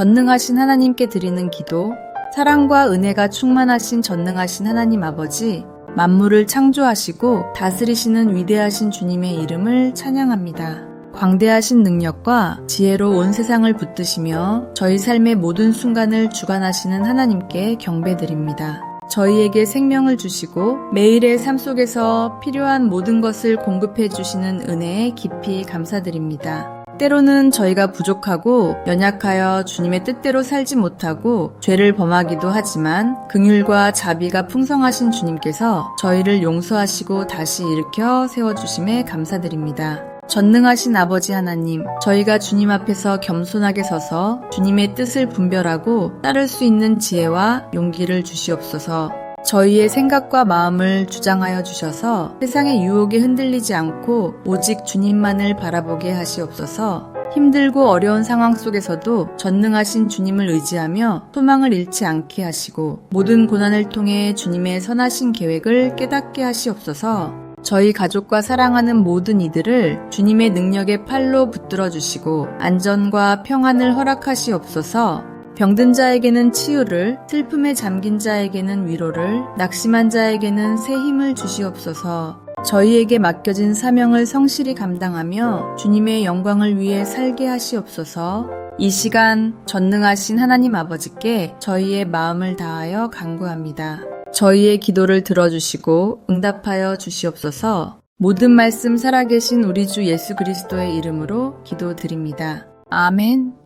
전능하신 하나님께 드리는 기도, 사랑과 은혜가 충만하신 전능하신 하나님 아버지, 만물을 창조하시고 다스리시는 위대하신 주님의 이름을 찬양합니다. 광대하신 능력과 지혜로 온 세상을 붙드시며 저희 삶의 모든 순간을 주관하시는 하나님께 경배드립니다. 저희에게 생명을 주시고 매일의 삶 속에서 필요한 모든 것을 공급해 주시는 은혜에 깊이 감사드립니다. 때로는 저희가 부족하고 연약하여 주님의 뜻대로 살지 못하고 죄를 범하기도 하지만 긍휼과 자비가 풍성하신 주님께서 저희를 용서하시고 다시 일으켜 세워주심에 감사드립니다. 전능하신 아버지 하나님, 저희가 주님 앞에서 겸손하게 서서 주님의 뜻을 분별하고 따를 수 있는 지혜와 용기를 주시옵소서. 저희의 생각과 마음을 주장하여 주셔서 세상의 유혹에 흔들리지 않고 오직 주님만을 바라보게 하시옵소서. 힘들고 어려운 상황 속에서도 전능하신 주님을 의지하며 소망을 잃지 않게 하시고 모든 고난을 통해 주님의 선하신 계획을 깨닫게 하시옵소서. 저희 가족과 사랑하는 모든 이들을 주님의 능력의 팔로 붙들어 주시고 안전과 평안을 허락하시옵소서. 병든 자에게는 치유를, 슬픔에 잠긴 자에게는 위로를, 낙심한 자에게는 새 힘을 주시옵소서. 저희에게 맡겨진 사명을 성실히 감당하며 주님의 영광을 위해 살게 하시옵소서. 이 시간 전능하신 하나님 아버지께 저희의 마음을 다하여 간구합니다. 저희의 기도를 들어주시고 응답하여 주시옵소서. 모든 말씀 살아계신 우리 주 예수 그리스도의 이름으로 기도드립니다. 아멘.